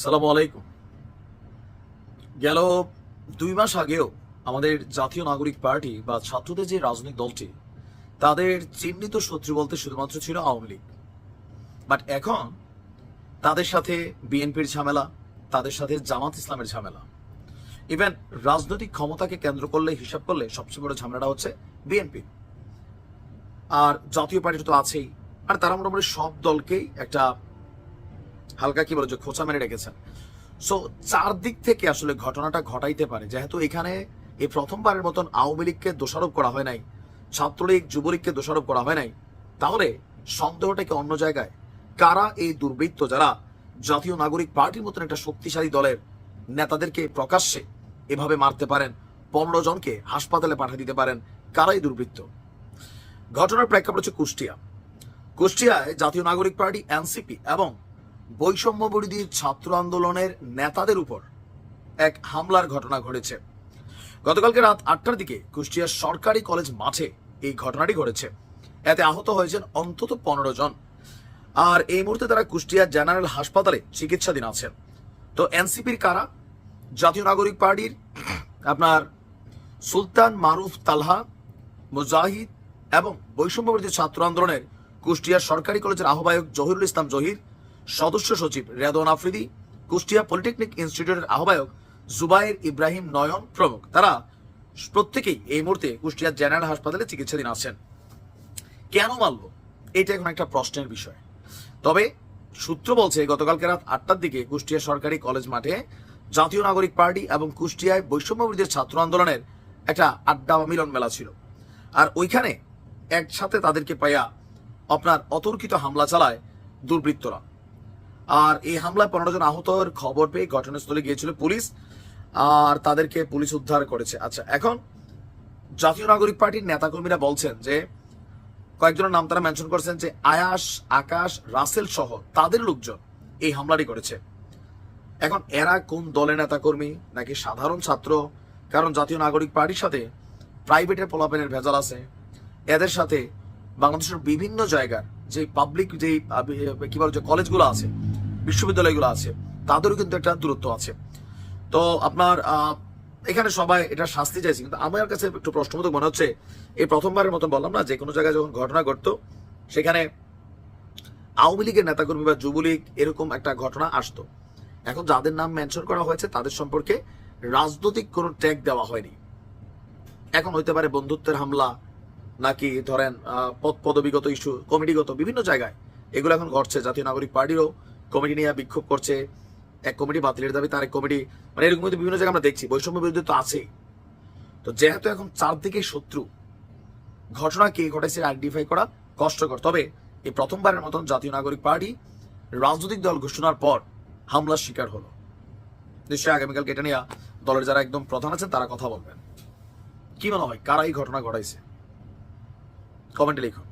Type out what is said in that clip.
সালাম আলাইকুম। গেল দুই মাস আগেও আমাদের জাতীয় নাগরিক পার্টি বা ছাত্রদের যে রাজনৈতিক দলটি, তাদের চিহ্নিত শত্রু বলতে শুধুমাত্র ছিল আওয়ামী লীগ। বাট এখন তাদের সাথে বিএনপির ঝামেলা, তাদের সাথে জামাত ইসলামের ঝামেলা। ইভেন রাজনৈতিক ক্ষমতাকে কেন্দ্র করলে, হিসাব করলে সবচেয়ে বড় ঝামেলাটা হচ্ছে বিএনপি। আর জাতীয় পার্টি তো আছেই, আর তারা মোটামুটি সব দলকেই একটা হালকা কি বলে যে খোঁচা মেরে রেখেছেন। সো চারদিক থেকে আসলে ঘটনাটা ঘটাইতে পারে। যেহেতু এখানে এই প্রথমবারের মতন আওয়ামী লীগকে দোষারোপ করা হয় নাই, ছাত্রলীগ, যুবলীগকে দোষারোপ করা হয় নাই, তাহলে সন্দেহটাকে অন্য জায়গায়? কারা এই দুর্বৃত্ত যারা জাতীয় নাগরিক পার্টির মতন একটা শক্তিশালী দলের নেতাদেরকে প্রকাশ্যে এভাবে মারতে পারেন, পনেরো জনকে হাসপাতালে পাঠিয়ে দিতে পারেন, কারাই দুর্বৃত্ত? ঘটনার প্রেক্ষাপট হচ্ছে কুষ্টিয়া। কুষ্টিয়ায় জাতীয় নাগরিক পার্টি, এনসিপি এবং বৈষম্য বিরোধী ছাত্র আন্দোলনের নেতাদের উপর এক হামলার ঘটনা ঘটেছে। গতকালকে রাত আটটার দিকে কুষ্টিয়ার সরকারি কলেজ মাঠে এই ঘটনাটি ঘটেছে। এতে আহত হয়েছেন অন্তত পনেরো জন। আর এই মুহূর্তে তারা কুষ্টিয়া জেনারেল হাসপাতালে চিকিৎসাধীন আছেন। তো এনসিপির কারা? জাতীয় নাগরিক পার্টির আপনার সুলতান মারুফ তালহা, মুজাহিদ এবং বৈষম্য বিরোধী ছাত্র আন্দোলনের কুষ্টিয়া সরকারি কলেজের আহ্বায়ক জহিরুল ইসলাম জহির সদস্য সচিব রেদওয়ান আফ্রিদি, কুষ্টিয়া পলিটেকনিক ইনস্টিটিউটের আহ্বায়ক জুবাইর ইব্রাহিম নয়ন প্রমুখ। তারা প্রত্যেকেই এই মুহূর্তে কুষ্টিয়া জেনারেল হাসপাতালে চিকিৎসাধীন আছেন। কেন মারল এটা এখন একটা প্রশ্নের বিষয়। তবে সূত্র বলছে, গতকালকে রাত আটটার দিকে কুষ্টিয়া সরকারি কলেজ মাঠে জাতীয় নাগরিক পার্টি এবং কুষ্টিয়ায় বৈষম্য বিরোধী ছাত্র আন্দোলনের একটা আড্ডা বা মিলন মেলা ছিল। আর ওইখানে একসাথে তাদেরকে পাইয়া আপনার অতর্কিত হামলা চালায় দুর্বৃত্তরা। আর এই হামলায় পনেরো জন আহতর খবর পেয়ে ঘটনাস্থলে গিয়েছিল পুলিশ, আর তাদেরকে পুলিশ উদ্ধার করেছে। আচ্ছা এখন জাতীয় নাগরিক পার্টির নেতাকর্মীরা বলছেন যে, কয়েকজনের নাম তারা মেনশন করেছেন যে, আয়াস, আকাশ, রাসেল সহ তাদের লোকজন এই হামলাটি করেছে। এখন এরা কোন দলের নেতাকর্মী নাকি সাধারণ ছাত্র? কারণ জাতীয় নাগরিক পার্টির সাথে প্রাইভেটের পোলাপেনের ভেজাল আছে। এদের সাথে বাংলাদেশের বিভিন্ন জায়গার যে পাবলিক যে কি বলে যে কলেজগুলো আছে বিশ্ববিদ্যালয়গুলো আছে, তাদেরও কিন্তু একটা দূরত্ব আছে। তো আপনার এখানে সবাই এটা শাস্তি চাইছে, কিন্তু আমার কাছে একটু প্রশ্নবোধক মনে হচ্ছে, এই প্রথমবারের মতো বললাম না, যে কোনো জায়গায় যখন ঘটনা ঘটতো, সেখানে আওয়ামী লীগের নেতাকর্মী বা যুবলীগ এরকম একটা ঘটনা আসতো। এখন যাদের নাম মেনশন করা হয়েছে, তাদের সম্পর্কে রাজনৈতিক কোনো ট্যাগ দেওয়া হয়নি। এখন হইতে পারে বন্ধুত্বের হামলা, নাকি ধরেন পদ পদবিগত ইস্যু, কমিটিগত বিভিন্ন জায়গায় এগুলো এখন ঘটছে। জাতীয় নাগরিক পার্টিরও কমিটি নিয়ে বিক্ষোভ করছে, এক কমিটি বাতিলের দাবি, তার এক কমিটি মানে এরকম বিভিন্ন জায়গায় আমরা দেখছি, বৈষম্য বিরোধী তো আছেই। তো যেহেতু এখন চারদিকে শত্রু, ঘটনা কে ঘটেছে আইডেন্টিফাই করা কষ্টকর। তবে এই প্রথমবারের মতন জাতীয় নাগরিক পার্টি রাজনৈতিক দল ঘোষণার পর হামলার শিকার হলো। নিশ্চয়ই আগামীকাল এটা নিয়ে দলের যারা একদম প্রধান আছেন, তারা কথা বলবেন। কি মনে হয়, কারা এই ঘটনা ঘটাইছে? কমেন্টে লিখুন।